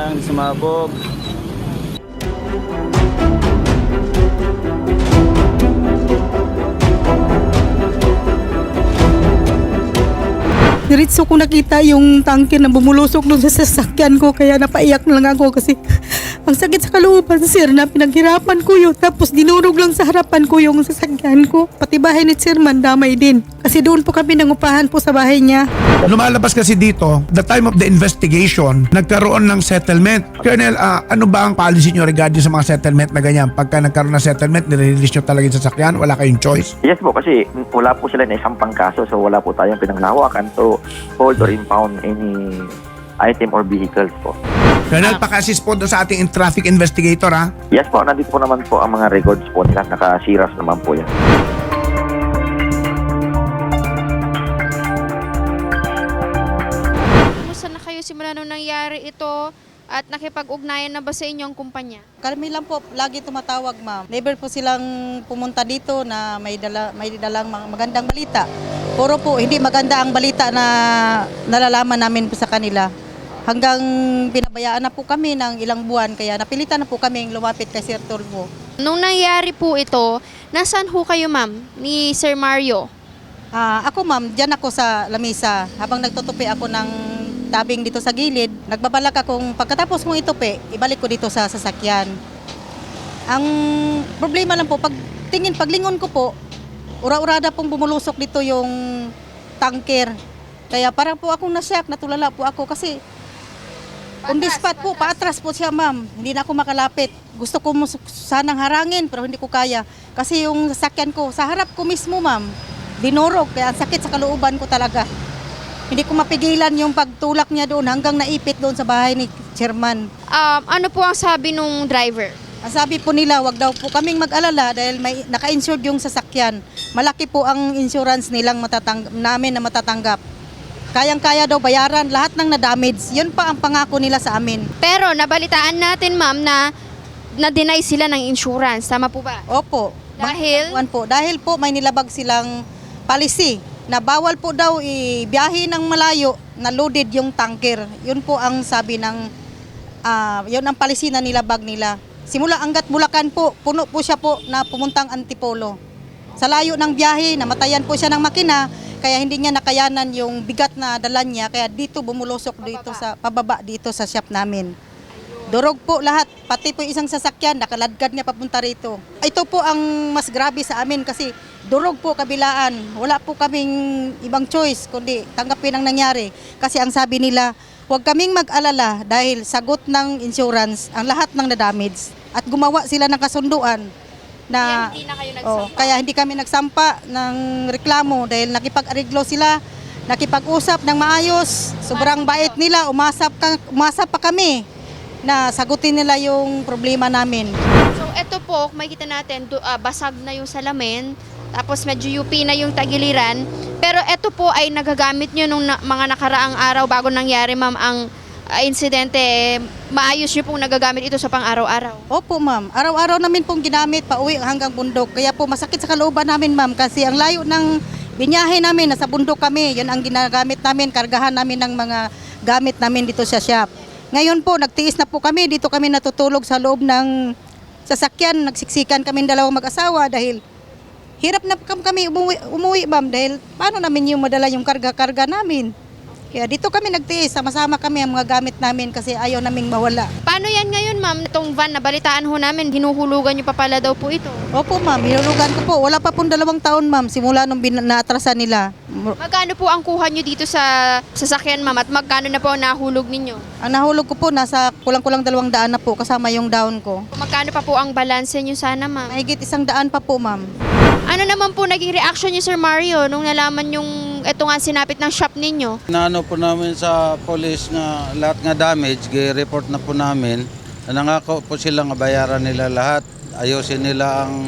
lang, di sumabog. Diretso ko nakita yung tanker na bumulusok doon sa sasakyan ko kaya napaiyak na lang ako kasi ang sakit sa kalooban sir na pinaghirapan ko yun tapos dinurog lang sa harapan ko yung sasakyan ko pati bahay ni sir man damay din kasi doon po kami nangupahan po sa bahay niya Lumalabas kasi dito, the time of the investigation, nagkaroon ng settlement. Colonel, ah, ano ba ang policy nyo regarding sa mga settlement na ganyan? Pagka nagkaroon ng settlement, nire-release nyo talaga yung sasakyan, wala kayong choice. Yes po, kasi wala po sila na isang pangkaso, so wala po tayong pinanglawakan. So, hold or impound any item or vehicles po. Colonel, paka-assist po doon sa ating in- traffic investigator ha. Yes po, nandito po naman po ang mga records po nila. Nakasiras naman po yan. Kumusta na kayo simula nung nangyari ito at nakipag-ugnayan na ba sa inyong kumpanya? Kami lang po lagi tumatawag ma'am never po silang pumunta dito na may, dala, may dalang mga magandang balita puro po hindi maganda ang balita na nalalaman namin po sa kanila hanggang pinabayaan na po kami ng ilang buwan kaya napilitan na po kaming lumapit kay Sir Tulfo Nung nangyari po ito, nasaan ho kayo ma'am ni Sir Mario? Ah, ako ma'am, diyan ako sa lamisa. Habang nagtutupi ako ng tabing dito sa gilid, nagbabalak akong pagkatapos kong itupi, ibalik ko dito sa sasakyan. Ang problema lang po, pag tingin, paglingon ko po, ura-urada pong bumulusok dito yung tanker. Kaya parang po akong nasyak, natulala po ako kasi on the spot po, paatras po siya ma'am. Hindi na ako makalapit. Gusto ko sanang harangin pero hindi ko kaya. Kasi yung sasakyan ko, sa harap ko mismo ma'am, dinurog. Kaya ang sakit sa kalooban ko talaga. Hindi ko mapigilan yung pagtulak niya doon hanggang naipit doon sa bahay ni chairman. Um, ano po ang sabi nung driver? Ang sabi po nila, wag daw po kaming mag-alala dahil may naka-insured yung sasakyan. Malaki po ang insurance nilang matatang namin na matatanggap. Kayang-kaya daw bayaran lahat ng na-damage. Yun pa ang pangako nila sa amin. Pero nabalitaan natin ma'am na na-deny sila ng insurance. Tama po ba? Opo. Dahil? Bakit po? Dahil po may nilabag silang policy na bawal po daw ibiyahe ng malayo na loaded yung tanker. Yun po ang sabi ng, ah, yun ang policy na nilabag nila. Simula hanggat Bulacan po, puno po siya po na pumuntang Antipolo. Sa layo ng biyahe, namatayan po siya ng makina, kaya hindi niya nakayanan yung bigat na dala niya, kaya dito bumulusok dito sa pababa dito sa shop namin. Durog po lahat, pati po isang sasakyan, nakaladkad niya papunta rito. Ito po ang mas grabe sa amin kasi durog po kabilaan. Wala po kaming ibang choice kundi tanggapin ang nangyari. Kasi ang sabi nila, huwag kaming mag-alala dahil sagot ng insurance ang lahat ng na-damage. At gumawa sila ng kasunduan na hindi na kayo Oh, nagsampa. kaya hindi kami nagsampa ng reklamo dahil nakipag-ariglo sila, nakipag-usap ng maayos. Sobrang bait nila, umasap, ka, umasap pa kami na sagutin nila yung problema namin. So ito po, makikita natin, do, ah, basag na yung salamin, tapos medyo UP na yung tagiliran. Pero ito po ay nagagamit nyo nung na- mga nakaraang araw bago nangyari ma'am ang ah, insidente. eh, maayos nyo pong nagagamit ito sa pang-araw-araw. Opo ma'am, araw-araw namin pong ginamit pauwi hanggang bundok. Kaya po masakit sa kalooban namin ma'am kasi ang layo ng binyahe namin, nasa bundok kami. Yan ang ginagamit namin, kargahan namin ng mga gamit namin dito sa shop. Ngayon po, nagtiis na po kami. Dito kami natutulog sa loob ng sasakyan. Nagsiksikan kami dalawang mag-asawa dahil hirap na kam- kami umuwi, umuwi ma'am dahil paano namin yung madala yung karga-karga namin. Kaya dito kami nagtiis, sama-sama kami ang mga gamit namin kasi ayaw naming mawala. Paano yan ngayon ma'am? Itong van, nabalitaan ho namin, hinuhulugan nyo pa pala daw po ito. Opo ma'am, hinulugan ko po. Wala pa pong dalawang taon ma'am, simula nung bin- naatrasan nila. Magkano po ang kuha nyo dito sa sasakyan ma'am at magkano na po ang nahulog ninyo? Ang nahulog ko po, nasa kulang-kulang dalawang daan na po, kasama yung down ko. Magkano pa po ang balanse nyo sana ma'am? Mahigit isang daan pa po ma'am. Ano naman po naging reaction niyo Sir Mario nung nalaman yung ito nga sinapit ng shop ninyo? Naano po namin sa police na lahat nga damage, report na po namin. Nangako po silang bayaran nila lahat. Ayusin nila ang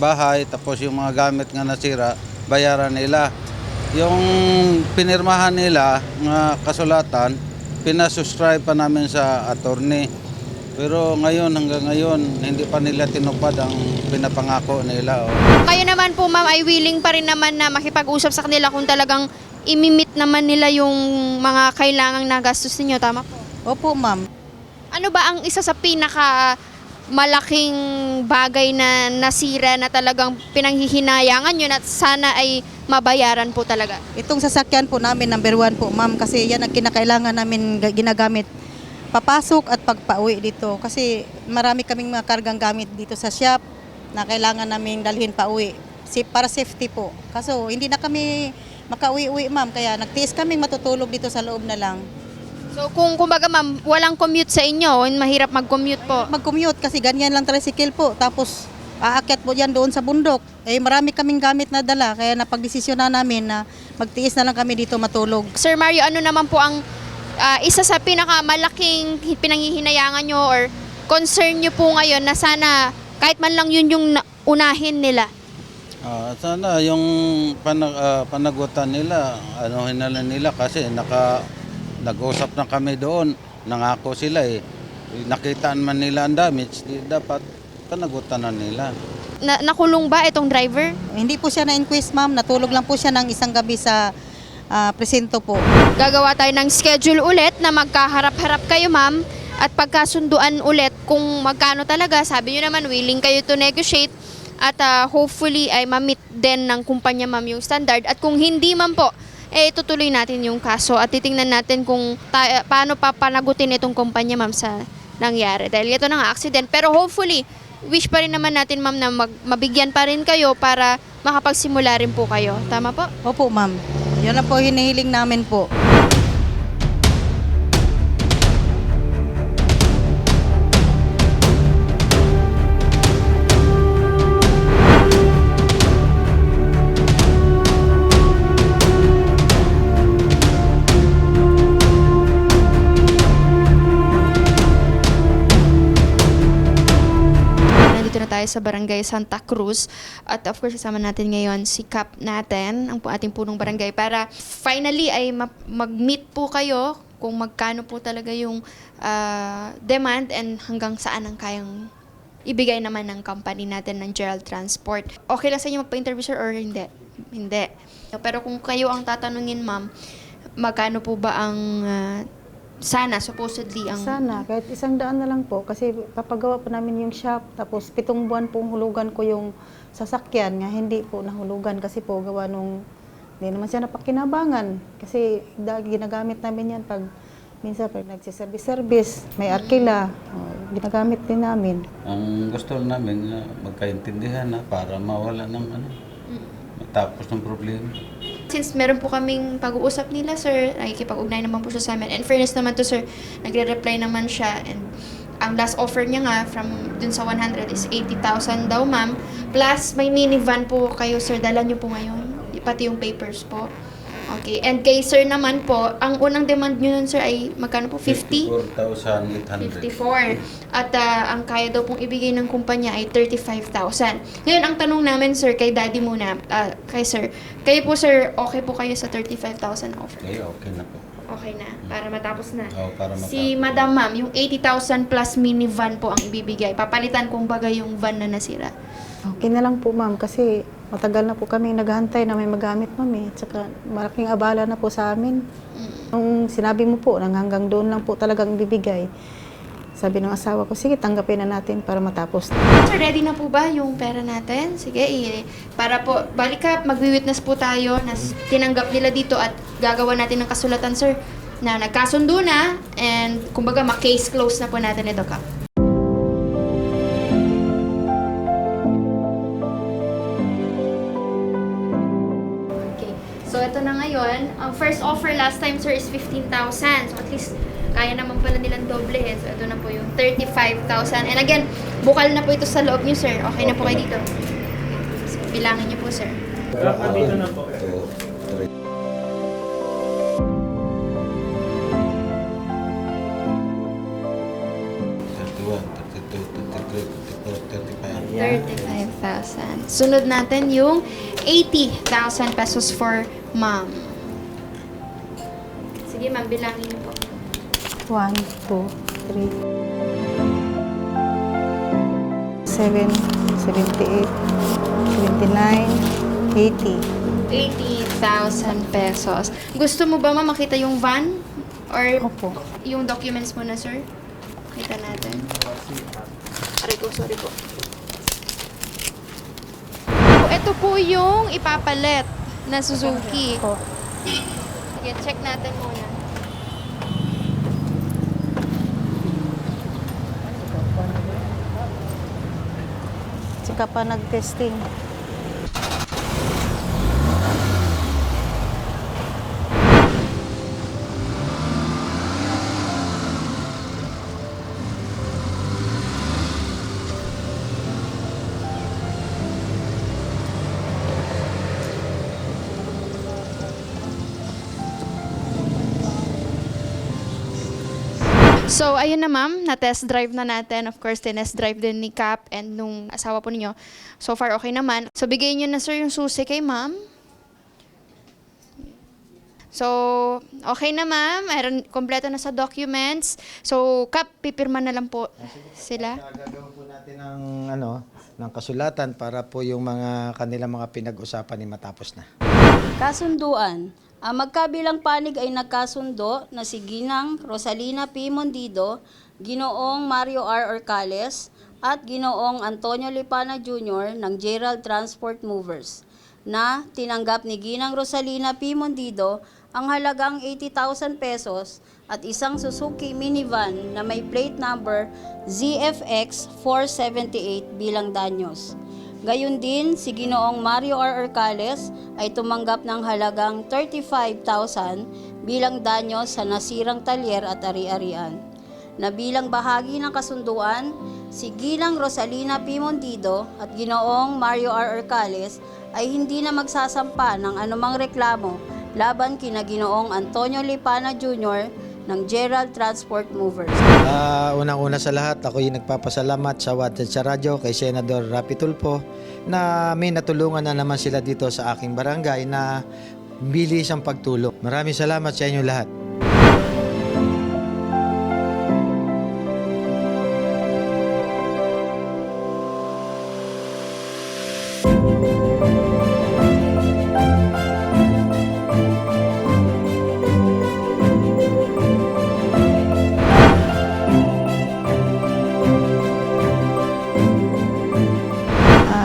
bahay, tapos yung mga gamit nga nasira, bayaran nila. Yung pinirmahan nila, nga kasulatan, pinasubscribe pa namin sa attorney. Pero ngayon, hanggang ngayon, hindi pa nila tinupad ang pinapangako nila. oh. Kayo naman po ma'am ay willing pa rin naman na makipag-usap sa kanila kung talagang imimit naman nila yung mga kailangang nagastos ninyo. Tama po. Opo ma'am. Ano ba ang isa sa pinaka malaking bagay na nasira na talagang pinanghihinayangan nyo na sana ay mabayaran po talaga? Itong sasakyan po namin, number one po, ma'am, kasi yan ang kinakailangan namin ga- ginagamit papasok at pagpauwi dito. Kasi marami kaming mga kargang gamit dito sa shop na kailangan namin dalhin pauwi si, para safety po. Kaso hindi na kami makauwi-uwi, ma'am, kaya nagtiis kaming matutulog dito sa loob na lang. So kung kumbaga ma'am, walang commute sa inyo, mahirap mag-commute po. Mag-commute kasi ganyan lang tricycle po. Tapos aakyat po yan doon sa bundok. Eh marami kaming gamit na dala, kaya napagdesisyon na namin na magtiis na lang kami dito matulog. Sir Mario, ano naman po ang ah, isa sa pinakamalaking hi- pinanghihinayangan nyo or concern nyo po ngayon na sana kahit man lang yun yung na- unahin nila? Ah, sana yung pana- ah, panagutan nila, anuhin na nila kasi naka, nag-usap na kami doon. Nangako sila eh. Nakitaan man nila ang damage, di dapat panagutan na nila. Na- nakulong ba itong driver? Hindi po siya na-inquest, ma'am. Natulog lang po siya ng isang gabi sa ah, presinto po. Gagawa tayo ng schedule ulit na magkaharap-harap kayo ma'am at pagkasunduan ulit kung magkano talaga. Sabi nyo naman willing kayo to negotiate at ah, hopefully ay ma-meet din ng kumpanya ma'am yung standard at kung hindi man po eh tutuloy natin yung kaso at titingnan natin kung ta- paano pa panagutin itong kumpanya ma'am sa nangyari dahil ito na nga accident pero hopefully wish pa rin naman natin ma'am na mag- mabigyan pa rin kayo para makapagsimula rin po kayo tama po Opo, ma'am. Yan na po hinihiling namin po. Tayo sa Barangay Santa Cruz at of course kasama natin ngayon si Cap natin, ang ating punong barangay para finally ay ma- mag-meet po kayo kung magkano po talaga yung ah, demand and hanggang saan ang kayang ibigay naman ng company natin ng Gerald Transport. Okay lang sa inyo magpa-interview sir or hindi? Hindi. Pero kung kayo ang tatanungin ma'am, magkano po ba ang ah, sana supposedly ang Sana, kahit isang daan na lang po. Kasi papagawa po namin yung shop. Tapos pitong buwan pong hulugan ko yung sasakyan nga hindi po nahulugan kasi po gawa nung hindi naman siya napakinabangan. Kasi da, ginagamit namin yan pag minsan pag nagsiservice-service, may arkila, ginagamit din namin. Ang gusto namin na magkaintindihan na para mawala ng ano, matapos ng problema. Since meron po kaming pag-uusap nila, sir, nakikipag-ugnay naman po siya sa amin. And fairness naman to, sir, nagre-reply naman siya. And ang last offer niya nga from dun sa 100 is 80,000 daw, ma'am. Plus, may minivan po kayo, sir. Dala niyo po ngayon. Pati yung papers po. Okay. And kay sir naman po, ang unang demand niyo nun, sir, ay magkano po? 50? 54,800. 54. At ah, ang kaya daw pong ibigay ng kumpanya ay 35,000. Ngayon, ang tanong namin, sir, kay daddy muna, ah, kay sir, kayo po, sir, okay po kayo sa 35,000 offer? Okay, okay na po. Okay na, para matapos na. Oo, para matapos. Si Madam Ma'am, yung 80,000 plus minivan po ang ibibigay. Papalitan kung baga yung van na nasira. Okay na lang po ma'am kasi matagal na po kami naghahantay na may magamit ma'am eh. At saka malaking abala na po sa amin. Nung sinabi mo po, nang hanggang doon lang po talagang bibigay. Sabi ng asawa ko, sige tanggapin na natin para matapos. Sir, ready na po ba yung pera natin? Sige, i- para po, balik ka, magwi-witness po tayo na s- tinanggap nila dito at gagawa natin ng kasulatan, sir, na nagkasundo na and kumbaga ma-case close na po natin ito ka. Ngayon. Ang first offer last time, sir, is 15,000. So, at least, kaya naman pala nilang doble. eh. So, ito na po yung 35,000. And again, bukal na po ito sa loob niyo, sir. Okay na po kayo dito. So, bilangin niyo po, sir. Dito na po. Thirty-five. 35,000. Sunod natin yung 80,000 pesos for ma'am. Sige, ma'am, bilangin niyo po. 1, 2, 3, 7, 78, 79, 80. 80,000 pesos. Gusto mo ba, ma'am, makita yung van? Or Opo. yung documents mo na, sir? Kita natin. Aray ko, sorry po. So, ito po yung ipapalit na Suzuki. Po. Check natin muna. Saka pa nag-testing. So, ayun na ma'am, na-test drive na natin. Of course, tinest drive din ni Cap and nung asawa po ninyo. So far, okay naman. So, bigay niyo na sir yung susi kay ma'am. So, okay na ma'am. Meron, kompleto na sa documents. So, Cap, pipirma na lang po sila. Gagawin po natin ng ano, ng kasulatan para po yung mga kanilang mga pinag-usapan ni matapos na. Kasunduan. Ang magkabilang panig ay nagkasundo na si Ginang Rosalina P. Mondido, Ginoong Mario R. Orcales, at Ginoong Antonio Lipana Jr. ng Gerald Transport Movers na tinanggap ni Ginang Rosalina P. Mondido ang halagang 80,000 pesos at isang Suzuki minivan na may plate number ZFX 478 bilang danyos. Gayun din, si Ginoong Mario R. Orcales ay tumanggap ng halagang 35,000 bilang danyo sa nasirang talyer at ari-arian. Na bilang bahagi ng kasunduan, si Gilang Rosalina Pimondido at Ginoong Mario R. Orcales ay hindi na magsasampa ng anumang reklamo laban kina Ginoong Antonio Lipana Jr. ng Gerald Transport Movers. Ah, unang-una sa lahat, ako yung nagpapasalamat sa Wanted sa Radyo kay Senador Rapi Tulfo na may natulungan na naman sila dito sa aking barangay na bilis ang pagtulong. Maraming salamat sa inyo lahat.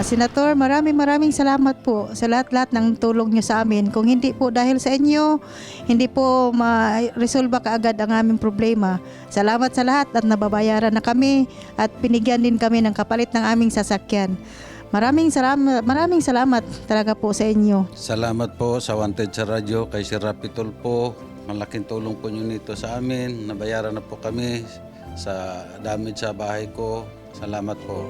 Senator, maraming maraming salamat po sa lahat-lahat ng tulong niyo sa amin. Kung hindi po dahil sa inyo, hindi po ma-resolve kaagad ang aming problema. Salamat sa lahat at nababayaran na kami at pinigyan din kami ng kapalit ng aming sasakyan. Maraming salamat, maraming salamat talaga po sa inyo. Salamat po sa Wanted sa Radyo kay Sir Rapi Tulfo. Malaking tulong po nyo nito sa amin. Nabayaran na po kami sa damage sa bahay ko. Salamat po.